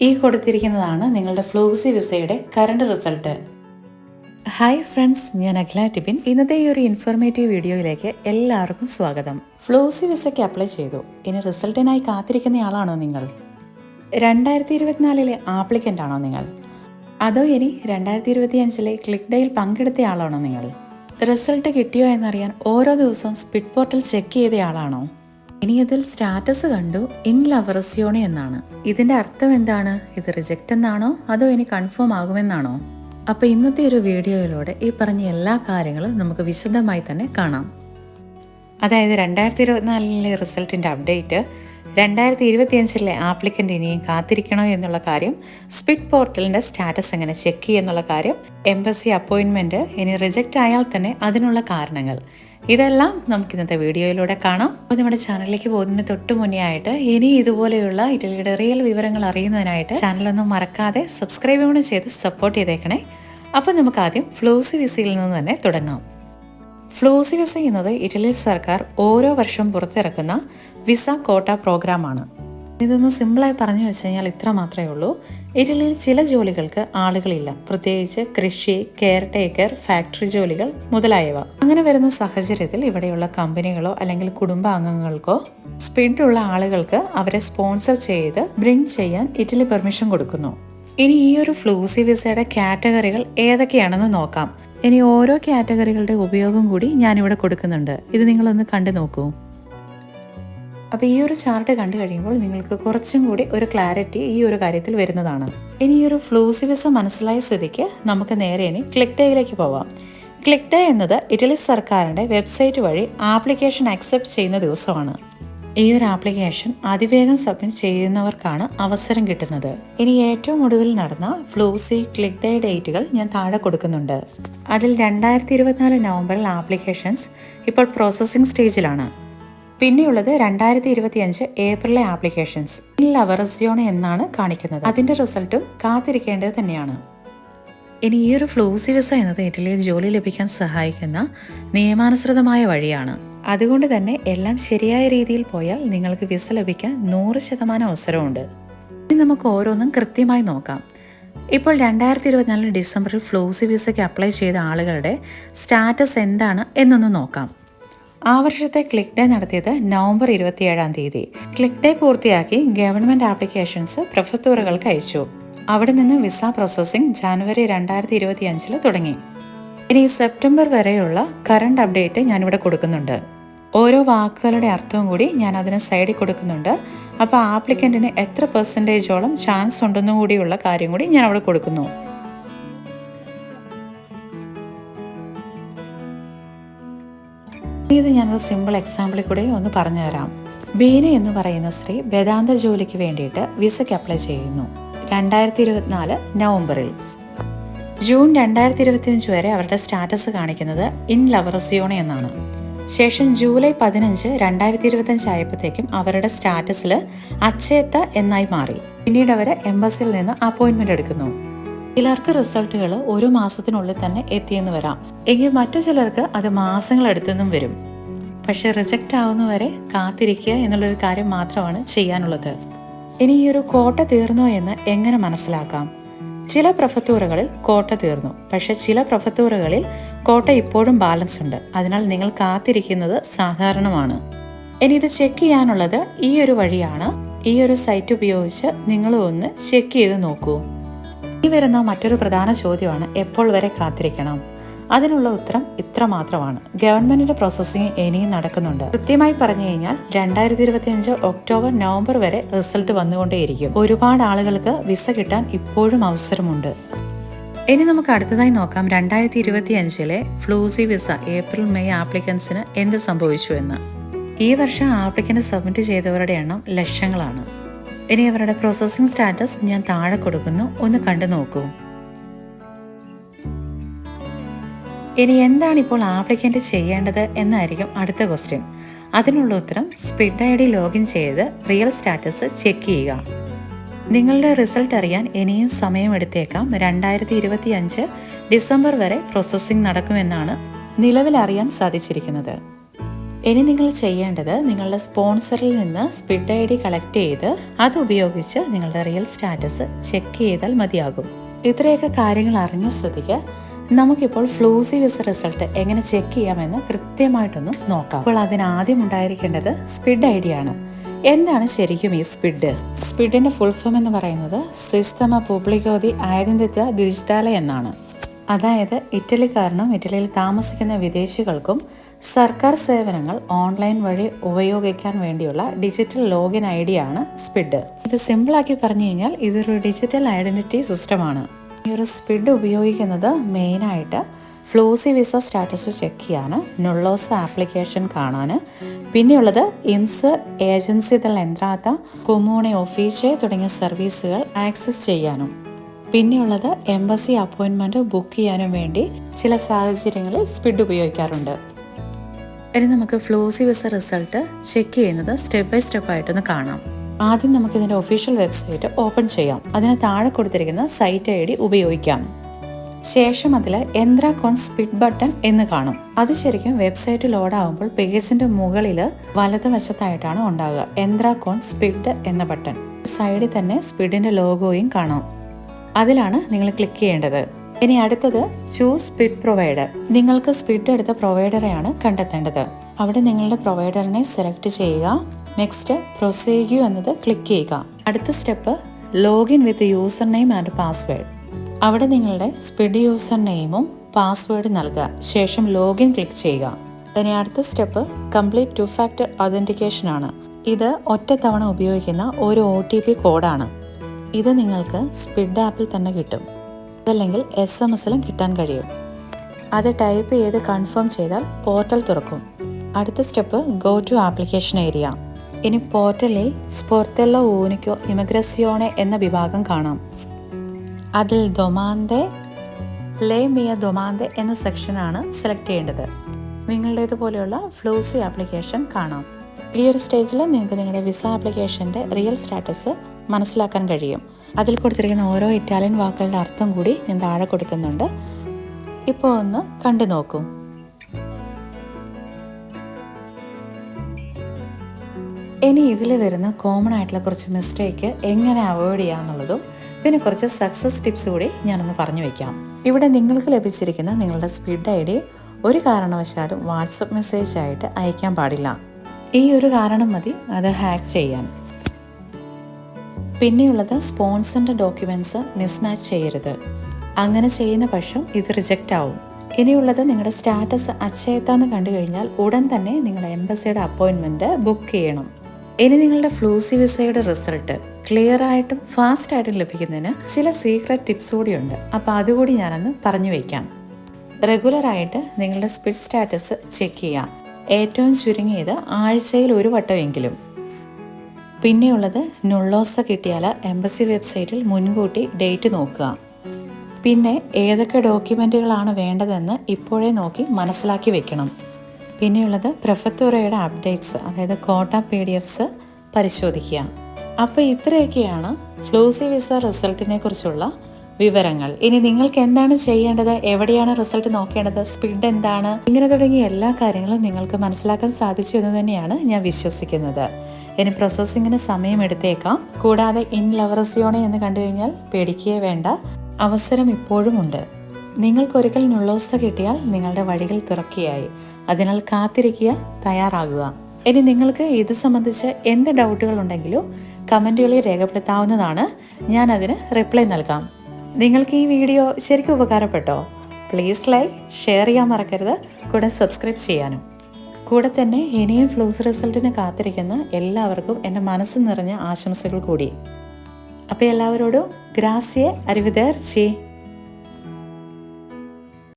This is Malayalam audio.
ഈ കൊടുത്തിരിക്കുന്നതാണ് നിങ്ങളുടെ ഫ്ലൂസി വിസയുടെ കറണ്ട് റിസൾട്ട് ഹായ് ഫ്രണ്ട്സ് ഞാൻ അഖില ടിബിൻ. ഇന്നത്തെ ഈ ഒരു ഇൻഫോർമേറ്റീവ് വീഡിയോയിലേക്ക് എല്ലാവർക്കും സ്വാഗതം. ഫ്ലൂസി വിസയ്ക്ക് അപ്ലൈ ചെയ്തു. ഇനി റിസൾട്ടിനായി കാത്തിരിക്കുന്നയാളാണോ നിങ്ങൾ? രണ്ടായിരത്തി ഇരുപത്തിനാലിലെ ആപ്ലിക്കന്റ് ആണോ നിങ്ങൾ? അതോ ഇനി രണ്ടായിരത്തി ഇരുപത്തി അഞ്ചിലെ ക്ലിക്ക് ഡേയിൽ പങ്കെടുത്തയാളാണോ നിങ്ങൾ? റിസൾട്ട് കിട്ടിയോ എന്നറിയാൻ ഓരോ ദിവസവും സ്പിഡ് പോർട്ടൽ ചെക്ക് ചെയ്തയാളാണോ ഇനി ഇതിൽ സ്റ്റാറ്റസ് കണ്ടു ഇൻ ലവറസ്യോണി എന്നാണ്. ഇതിന്റെ അർത്ഥം എന്താണ്? ഇത് റിജക്റ്റ് എന്നാണോ? അതോ ഇനി കൺഫേം ആകുമെന്നാണോ? അപ്പൊ ഇന്നത്തെ ഒരു വീഡിയോയിലൂടെ ഈ പറഞ്ഞ എല്ലാ കാര്യങ്ങളും നമുക്ക് വിശദമായി തന്നെ കാണാം. അതായത് രണ്ടായിരത്തി ഇരുപത്തിനാലിലെ റിസൾട്ടിന്റെ അപ്ഡേറ്റ് രണ്ടായിരത്തി ഇരുപത്തിയഞ്ചിലെ ആപ്ലിക്കന്റ് ഇനിയും കാത്തിരിക്കണോ എന്നുള്ള കാര്യം സ്പിഡ് പോർട്ടലിന്റെ സ്റ്റാറ്റസ് എങ്ങനെ ചെക്ക് ചെയ്യുന്നുള്ള കാര്യം എംബസി അപ്പോയിൻമെന്റ് ഇനി റിജക്റ്റ് ആയാൽ തന്നെ അതിനുള്ള കാരണങ്ങൾ. ഇതെല്ലാം നമുക്ക് ഇന്നത്തെ വീഡിയോയിലൂടെ കാണാം. അപ്പോൾ നമ്മുടെ ചാനലിലേക്ക് പോകുന്നതിന് തൊട്ട് മുന്നേ ആയിട്ട് ഇനി ഇതുപോലെയുള്ള ഇറ്റലിയുടെ റിയൽ വിവരങ്ങൾ അറിയുന്നതിനായിട്ട് ചാനലൊന്നും മറക്കാതെ സബ്സ്ക്രൈബ് കൂടെ ചെയ്ത് സപ്പോർട്ട് ചെയ്തേക്കണേ. അപ്പോൾ നമുക്ക് ആദ്യം ഫ്ലൂസി വിസിയിൽ നിന്ന് തന്നെ തുടങ്ങാം. ഫ്ലൂസി വിസ എന്നത് ഇറ്റലി സർക്കാർ ഓരോ വർഷം പുറത്തിറക്കുന്ന വിസ കോട്ട പ്രോഗ്രാമാണ്. ഇതൊന്ന് സിമ്പിളായി പറഞ്ഞു വെച്ച് കഴിഞ്ഞാൽ ഇത്ര മാത്രമേ ഉള്ളൂ. ഇറ്റലിയിൽ ചില ജോലികൾക്ക് ആളുകളില്ല. പ്രത്യേകിച്ച് കൃഷി കെയർ ടേക്കർ ഫാക്ടറി ജോലികൾ മുതലായവ. അങ്ങനെ വരുന്ന സാഹചര്യത്തിൽ ഇവിടെയുള്ള കമ്പനികളോ അല്ലെങ്കിൽ കുടുംബാംഗങ്ങൾക്കോ സ്പിഡ് ഉള്ള ആളുകൾക്ക് അവരെ സ്പോൺസർ ചെയ്ത് ബ്രിങ് ചെയ്യാൻ ഇറ്റലി പെർമിഷൻ കൊടുക്കുന്നു. ഇനി ഈ ഒരു ഫ്ലൂസി വിസയുടെ കാറ്റഗറികൾ ഏതൊക്കെയാണെന്ന് നോക്കാം. ഇനി ഓരോ കാറ്റഗറികളുടെ ഉപയോഗം കൂടി ഞാനിവിടെ കൊടുക്കുന്നുണ്ട്. ഇത് നിങ്ങളൊന്ന് കണ്ടു നോക്കൂ. അപ്പോൾ ഈ ഒരു ചാർട്ട് കണ്ടു കഴിയുമ്പോൾ നിങ്ങൾക്ക് കുറച്ചും കൂടി ഒരു ക്ലാരിറ്റി ഈ ഒരു കാര്യത്തിൽ വരുന്നതാണ്. ഇനി ഈ ഒരു ഫ്ലൂസിവിസ് മനസ്സിലായ സ്ഥിതിക്ക് നമുക്ക് നേരെ ഇനി ക്ലിക് ഡേയിലേക്ക് പോവാം. ക്ലിക് ഡേ എന്നത് ഇറ്റലി സർക്കാരിന്റെ വെബ്സൈറ്റ് വഴി ആപ്ലിക്കേഷൻ അക്സെപ്റ്റ് ചെയ്യുന്ന ദിവസമാണ്. ഈ ഒരു ആപ്ലിക്കേഷൻ അതിവേഗം സബ്മിറ്റ് ചെയ്യുന്നവർക്കാണ് അവസരം കിട്ടുന്നത്. ഇനി ഏറ്റവും ഒടുവിൽ നടന്ന ഫ്ലൂസി ക്ലിക്ക് ഡേ ഡേറ്റുകൾ ഞാൻ താഴെ കൊടുക്കുന്നുണ്ട്. അതിൽ രണ്ടായിരത്തി ഇരുപത്തിനാല് നവംബറിൽ ആപ്ലിക്കേഷൻസ് ഇപ്പോൾ പ്രോസസ്സിംഗ് സ്റ്റേജിലാണ്. പിന്നെയുള്ളത് രണ്ടായിരത്തി ഇരുപത്തി അഞ്ച് ഏപ്രിലെ ആപ്ലിക്കേഷൻസ് ലവറസിയോണ എന്നാണ് കാണിക്കുന്നത്. അതിന്റെ റിസൾട്ടും കാത്തിരിക്കേണ്ടത് തന്നെയാണ്. ഇനി ഈ ഒരു ഫ്ലൂസി വിസ എന്നത് ഇറ്റലിയിൽ ജോലി ലഭിക്കാൻ സഹായിക്കുന്ന നിയമാനുസൃതമായ വഴിയാണ്. അതുകൊണ്ട് തന്നെ എല്ലാം ശരിയായ രീതിയിൽ പോയാൽ നിങ്ങൾക്ക് വിസ ലഭിക്കാൻ നൂറ് ശതമാനം അവസരമുണ്ട്. ഇനി നമുക്ക് ഓരോന്നും കൃത്യമായി നോക്കാം. ഇപ്പോൾ രണ്ടായിരത്തി ഇരുപത്തിനാല് ഡിസംബറിൽ ഫ്ലൂസി വിസയ്ക്ക് അപ്ലൈ ചെയ്ത ആളുകളുടെ സ്റ്റാറ്റസ് എന്താണ് എന്നൊന്ന് നോക്കാം. ആ വർഷത്തെ ക്ലിക്ക് ഡേ നടത്തിയത് നവംബർ ഇരുപത്തിയേഴാം തീയതി. ക്ലിക്ക് ഡേ പൂർത്തിയാക്കി ഗവൺമെന്റ് ആപ്ലിക്കേഷൻസ് പ്രൊഫത്തൂറുകൾക്ക് അയച്ചു. അവിടെ നിന്ന് വിസ പ്രോസസ്സിംഗ് ജാനുവരി രണ്ടായിരത്തി ഇരുപത്തി അഞ്ചിൽ തുടങ്ങി. ഇനി സെപ്റ്റംബർ വരെയുള്ള കറണ്ട് അപ്ഡേറ്റ് ഞാനിവിടെ കൊടുക്കുന്നുണ്ട്. ഓരോ വാക്കുകളുടെ അർത്ഥവും കൂടി ഞാൻ അതിന് സൈഡിൽ കൊടുക്കുന്നുണ്ട്. അപ്പോൾ ആപ്ലിക്കന്റിന് എത്ര പെർസെന്റേജോളം ചാൻസ് ഉണ്ടെന്നും കൂടിയുള്ള കാര്യം കൂടി ഞാൻ അവിടെ കൊടുക്കുന്നു. ഇത് ഞാനൊരു സിമ്പിൾ എക്സാമ്പിളിൽ കൂടെ ഒന്ന് പറഞ്ഞു തരാം. ബീന എന്ന് പറയുന്ന സ്ത്രീ വേദാന്ത ജോലിക്ക് വേണ്ടിയിട്ട് വിസയ്ക്ക് അപ്ലൈ ചെയ്യുന്നു. രണ്ടായിരത്തി ഇരുപത്തിനാല് നവംബറിൽ. ജൂൺ രണ്ടായിരത്തി ഇരുപത്തിയഞ്ച് വരെ അവരുടെ സ്റ്റാറ്റസ് കാണിക്കുന്നത് ഇൻ ലവറസിയോണ എന്നാണ്. ശേഷം ജൂലൈ പതിനഞ്ച് രണ്ടായിരത്തി ഇരുപത്തഞ്ച് ആയപ്പോഴത്തേക്കും അവരുടെ സ്റ്റാറ്റസിൽ അച്ചേത്ത എന്നായി മാറി. പിന്നീട് അവർ എംബസിയിൽ നിന്ന് അപ്പോയിന്റ്മെന്റ് എടുക്കുന്നു. ചിലർക്ക് റിസൾട്ടുകൾ ഒരു മാസത്തിനുള്ളിൽ തന്നെ എത്തിയെന്ന് വരാം. എങ്കിൽ മറ്റു ചിലർക്ക് അത് മാസങ്ങൾ എടുത്തെന്നും വരും. പക്ഷെ റിജക്റ്റ് ആവുന്നവരെ കാത്തിരിക്കുക എന്നുള്ളൊരു കാര്യം മാത്രമാണ് ചെയ്യാനുള്ളത്. ഇനി ഈ ഒരു കോട്ട തീർന്നോ എന്ന് എങ്ങനെ മനസ്സിലാക്കാം? ചില പ്രൊഫത്തൂറുകളിൽ കോട്ട തീർന്നു. പക്ഷെ ചില പ്രൊഫത്തൂറുകളിൽ കോട്ട ഇപ്പോഴും ബാലൻസ് ഉണ്ട്. അതിനാൽ നിങ്ങൾ കാത്തിരിക്കുന്നത് സാധാരണമാണ്. ഇനി ഇത് ചെക്ക് ചെയ്യാനുള്ളത് ഈ ഒരു വഴിയാണ്. ഈ ഒരു സൈറ്റ് ഉപയോഗിച്ച് നിങ്ങൾ ഒന്ന് ചെക്ക് ചെയ്ത് നോക്കൂ. ഇനി വരുന്ന മറ്റൊരു പ്രധാന ചോദ്യമാണ് എപ്പോൾ വരെ കാത്തിരിക്കണം? അതിനുള്ള ഉത്തരം ഇത്ര മാത്രമാണ്. ഗവൺമെന്റിന്റെ പ്രോസസ്സിംഗ് ഇനിയും നടക്കുന്നുണ്ട്. കൃത്യമായി പറഞ്ഞു കഴിഞ്ഞാൽ രണ്ടായിരത്തി ഇരുപത്തി അഞ്ച് ഒക്ടോബർ നവംബർ വരെ റിസൾട്ട് വന്നുകൊണ്ടേയിരിക്കും. ഒരുപാട് ആളുകൾക്ക് വിസ കിട്ടാൻ ഇപ്പോഴും അവസരമുണ്ട്. ഇനി നമുക്ക് അടുത്തതായി നോക്കാം. രണ്ടായിരത്തി ഇരുപത്തി അഞ്ചിലെ ഫ്ലൂസി വിസ ഏപ്രിൽ മെയ് ആപ്ലിക്കൻസിന് എന്ത് സംഭവിച്ചു എന്ന്. ഈ വർഷം ആപ്ലിക്കന്റ് സബ്മിറ്റ് ചെയ്തവരുടെ എണ്ണം ലക്ഷങ്ങളാണ്. ഇനി അവരുടെ പ്രോസസ്സിംഗ് സ്റ്റാറ്റസ് ഞാൻ താഴെ കൊടുക്കുന്നു. ഒന്ന് കണ്ടു നോക്കൂ. ഇനി എന്താണ് ഇപ്പോൾ ആപ്ലിക്കന്റ് ചെയ്യേണ്ടത് എന്നായിരിക്കും അടുത്ത ക്വസ്റ്റ്യൻ. അതിനുള്ള ഉത്തരം സ്പിഡ് ഐ ഡി ലോഗിൻ ചെയ്ത് റിയൽ സ്റ്റാറ്റസ് ചെക്ക് ചെയ്യുക. നിങ്ങളുടെ റിസൾട്ട് അറിയാൻ ഇനിയും സമയമെടുത്തേക്കാം. രണ്ടായിരത്തി ഇരുപത്തി അഞ്ച് ഡിസംബർ വരെ പ്രോസസ്സിംഗ് നടക്കുമെന്നാണ് നിലവിൽ അറിയാൻ സാധിച്ചിരിക്കുന്നത്. ഇനി നിങ്ങൾ ചെയ്യേണ്ടത് നിങ്ങളുടെ സ്പോൺസറിൽ നിന്ന് സ്പിഡ് ഐ ഡി കളക്ട് ചെയ്ത് അത് ഉപയോഗിച്ച് നിങ്ങളുടെ റിയൽ സ്റ്റാറ്റസ് ചെക്ക് ചെയ്താൽ മതിയാകും. ഇത്രയൊക്കെ കാര്യങ്ങൾ അറിഞ്ഞ സ്ഥിതിക്ക് നമുക്കിപ്പോൾ ഫ്ലൂസി വിസ റിസൾട്ട് എങ്ങനെ ചെക്ക് ചെയ്യാമെന്ന് കൃത്യമായിട്ടൊന്ന് നോക്കാം. അപ്പോൾ അതിനാദ്യം ഉണ്ടായിരിക്കേണ്ടത് സ്പിഡ് ഐ ഡി ആണ്. എന്താണ് ശരിക്കും ഈ സ്പിഡ്? സ്പിഡിന്റെ ഫുൾ ഫോം എന്ന് പറയുന്നത് സിസ്റ്റമ പുബ്ലിക്കോതി ആയതിന്ത്യ ഡിജിറ്റാല എന്നാണ്. അതായത് ഇറ്റലിക്കാരനും ഇറ്റലിയിൽ താമസിക്കുന്ന വിദേശികൾക്കും സർക്കാർ സേവനങ്ങൾ ഓൺലൈൻ വഴി ഉപയോഗിക്കാൻ വേണ്ടിയുള്ള ഡിജിറ്റൽ ലോഗിൻ ഐ ഡി ആണ് സ്പിഡ്. ഇത് സിമ്പിളാക്കി പറഞ്ഞു കഴിഞ്ഞാൽ ഇതൊരു ഡിജിറ്റൽ ഐഡന്റിറ്റി സിസ്റ്റമാണ്. ഈ ഒരു സ്പിഡ് ഉപയോഗിക്കുന്നത് മെയിനായിട്ട് ഫ്ലൂസി വിസ സ്റ്റാറ്റസ് ചെക്ക് ചെയ്യാൻ നുള്ളോസ് ആപ്ലിക്കേഷൻ കാണാൻ പിന്നെയുള്ളത് ഇംസ് ഏജൻസി തലെന്ത്രാത്ത കൊമൂണെ ഓഫീസ് തുടങ്ങിയ സർവീസുകൾ ആക്സസ് ചെയ്യാനും. പിന്നെയുള്ളത് എംബസി അപ്പോയിൻമെന്റ് ബുക്ക് ചെയ്യാനും വേണ്ടി ചില സാഹചര്യങ്ങളിൽ സ്പിഡ് ഉപയോഗിക്കാറുണ്ട്. ഇനി നമുക്ക് ഫ്ലോസി വിസ റിസൾട്ട് ചെക്ക് ചെയ്യുന്നത് സ്റ്റെപ്പ് ബൈ സ്റ്റെപ്പ് ആയിട്ടൊന്ന് കാണാം. ആദ്യം നമുക്ക് ഇതിന്റെ ഒഫീഷ്യൽ വെബ്സൈറ്റ് ഓപ്പൺ ചെയ്യാം. അതിന് താഴെ കൊടുത്തിരിക്കുന്ന സൈറ്റ് ഐ ഡി ഉപയോഗിക്കാം. ശേഷം അതിൽ എന്ത്ര കോൺ സ്പിഡ് ബട്ടൺ എന്ന് കാണും. അത് ശരിക്കും വെബ്സൈറ്റ് ലോഡ് ആകുമ്പോൾ പേജിന്റെ മുകളിൽ വലതുവശത്തായിട്ടാണ് ഉണ്ടാകുക എന്ത്ര കോൺ സ്പിഡ് എന്ന ബട്ടൺ സൈഡിൽ തന്നെ സ്പിഡിന്റെ ലോഗോയും കാണാം. അതിലാണ് നിങ്ങൾ ക്ലിക്ക് ചെയ്യേണ്ടത്. ഇനി അടുത്തത് ചൂസ് സ്പിഡ് പ്രൊവൈഡർ നിങ്ങൾക്ക് സ്പിഡ് എടുത്ത പ്രൊവൈഡറെയാണ് കണ്ടെത്തേണ്ടത്. അവിടെ നിങ്ങളുടെ പ്രൊവൈഡറിനെ സെലക്ട് ചെയ്യുക. നെക്സ്റ്റ് പ്രൊസീഗ്യൂ എന്നത് ക്ലിക്ക് ചെയ്യുക. അടുത്ത step login with user name and password അവിടെ നിങ്ങളുടെ സ്പിഡ് യൂസർ നെയിമും പാസ്വേഡ് നൽകുക. ശേഷം ലോഗിൻ ക്ലിക്ക് ചെയ്യുക. ഇനി അടുത്ത step complete two factor authentication ആണ്. ഇത് ഒറ്റത്തവണ ഉപയോഗിക്കുന്ന ഒരു ഒ ടി പി കോഡാണ്. ഇത് നിങ്ങൾക്ക് സ്പിഡ് ആപ്പിൽ തന്നെ കിട്ടും. അതല്ലെങ്കിൽ എസ് എം എസിലും കിട്ടാൻ കഴിയും. അത് ടൈപ്പ് ചെയ്ത് കൺഫേം ചെയ്താൽ പോർട്ടൽ തുറക്കും. അടുത്ത step go to application area ഇനി പോർട്ടലിൽ സ്പോർത്തെല്ലോ ഊനിക്കോ ഇമിഗ്രസിയോണെ എന്ന വിഭാഗം കാണാം. അതിൽ ദൊമാന്തെ ലേ മിയ ദൊമാന്തെ എന്ന സെക്ഷനാണ് സെലക്ട് ചെയ്യേണ്ടത്. നിങ്ങളുടേതുപോലെയുള്ള ഫ്ലൂസി ആപ്ലിക്കേഷൻ കാണാം. ഈ ഒരു സ്റ്റേജിൽ നിങ്ങൾക്ക് നിങ്ങളുടെ വിസ ആപ്ലിക്കേഷന്റെ റിയൽ സ്റ്റാറ്റസ് മനസ്സിലാക്കാൻ കഴിയും. അതിൽ കൊടുത്തിരിക്കുന്ന ഓരോ ഇറ്റാലിയൻ വാക്കുകളുടെ അർത്ഥം കൂടി ഞാൻ താഴെ കൊടുക്കുന്നുണ്ട്. ഇപ്പോൾ ഒന്ന് കണ്ടു നോക്കൂ. ഇനി ഇതിൽ വരുന്ന കോമൺ ആയിട്ടുള്ള കുറച്ച് മിസ്റ്റേക്ക് എങ്ങനെ അവോയ്ഡ് ചെയ്യാന്നുള്ളതും പിന്നെ കുറച്ച് സക്സസ് ടിപ്സ് കൂടി ഞാനൊന്ന് പറഞ്ഞു വയ്ക്കാം ഇവിടെ നിങ്ങൾക്ക് ലഭിച്ചിരിക്കുന്ന നിങ്ങളുടെ സ്പീഡ് ഐ ഡി ഒരു കാരണവശാലും വാട്സപ്പ് മെസ്സേജ് ആയിട്ട് അയക്കാൻ പാടില്ല. ഈ ഒരു കാരണം മതി അത് ഹാക്ക് ചെയ്യാൻ. പിന്നെയുള്ളത് സ്പോൺസറിന്റെ ഡോക്യുമെന്റ്സ് മിസ്മാച്ച് ചെയ്യരുത്. അങ്ങനെ ചെയ്യുന്ന പക്ഷം ഇത് റിജക്റ്റ് ആവും. ഇനിയുള്ളത് നിങ്ങളുടെ സ്റ്റാറ്റസ് അച്ചയത്താന്ന് കണ്ടു കഴിഞ്ഞാൽ ഉടൻ തന്നെ നിങ്ങളുടെ എംബസിയുടെ അപ്പോയിൻമെന്റ് ബുക്ക് ചെയ്യണം. ഇനി നിങ്ങളുടെ ഫ്ലൂസി വിസയുടെ റിസൾട്ട് ക്ലിയർ ആയിട്ടും ഫാസ്റ്റ് ആയിട്ടും ലഭിക്കുന്നതിന് ചില സീക്രട്ട് ടിപ്സ് കൂടിയുണ്ട്. അപ്പോൾ അതുകൂടി ഞാനൊന്ന് പറഞ്ഞു വയ്ക്കാം റെഗുലറായിട്ട് നിങ്ങളുടെ സ്പിഡ് സ്റ്റാറ്റസ് ചെക്ക് ചെയ്യാം. ഏറ്റവും ചുരുങ്ങിയത് ആഴ്ചയിൽ ഒരു വട്ടമെങ്കിലും പിന്നെയുള്ളത് നുള്ളോസ കിട്ടിയാൽ എംബസി വെബ്സൈറ്റിൽ മുൻകൂട്ടി ഡേറ്റ് നോക്കുക. പിന്നെ ഏതൊക്കെ ഡോക്യുമെന്റുകളാണ് വേണ്ടതെന്ന് ഇപ്പോഴേ നോക്കി മനസ്സിലാക്കി വെക്കണം. പിന്നെയുള്ളത് പ്രഫത്തുറയുടെ അപ്ഡേറ്റ്സ് അതായത് കോട്ട പി ഡി എഫ്സ് പരിശോധിക്കുക. അപ്പോൾ ഇത്രയൊക്കെയാണ് ഫ്ലൂസി വിസ റിസൾട്ടിനെ കുറിച്ചുള്ള വിവരങ്ങൾ. ഇനി നിങ്ങൾക്ക് എന്താണ് ചെയ്യേണ്ടത്? എവിടെയാണ് റിസൾട്ട് നോക്കേണ്ടത്? സ്പീഡ് എന്താണ്? ഇങ്ങനെ തുടങ്ങിയ എല്ലാ കാര്യങ്ങളും നിങ്ങൾക്ക് മനസ്സിലാക്കാൻ സാധിച്ചു എന്ന് തന്നെയാണ് ഞാൻ വിശ്വസിക്കുന്നത്. ഇനി പ്രോസസ്സിങ്ങിന് സമയമെടുത്തേക്കാം കൂടാതെ ഇൻ ലവറസിയോണെ എന്ന് കണ്ടു കഴിഞ്ഞാൽ പേടിക്കുകയേ വേണ്ട. അവസരം ഇപ്പോഴും ഉണ്ട്. നിങ്ങൾക്കൊരിക്കൽ നുള്ളോസ്ത കിട്ടിയാൽ നിങ്ങളുടെ വഴികൾ തുറക്കുകയായി. അതിനാൽ കാത്തിരിക്കുക തയ്യാറാകുക. ഇനി നിങ്ങൾക്ക് ഇത് സംബന്ധിച്ച് എന്ത് ഡൗട്ടുകൾ ഉണ്ടെങ്കിലും കമന്റുകളിൽ രേഖപ്പെടുത്താവുന്നതാണ്. ഞാൻ അതിന് റിപ്ലൈ നൽകാം. നിങ്ങൾക്ക് ഈ വീഡിയോ ശരിക്കും ഉപകാരപ്പെട്ടോ? പ്ലീസ് ലൈക്ക് ഷെയർ ചെയ്യാൻ മറക്കരുത്. കൂടെ സബ്സ്ക്രൈബ് ചെയ്യാനും. കൂടെ തന്നെ ഇനിയും ഫ്ലൂസ് റിസൾട്ടിന് കാത്തിരിക്കുന്ന എല്ലാവർക്കും എന്റെ മനസ്സ് നിറഞ്ഞ ആശംസകൾ കൂടി. അപ്പോൾ എല്ലാവരോടും ഗ്രാസിയെ അരുവിതേർച്ചി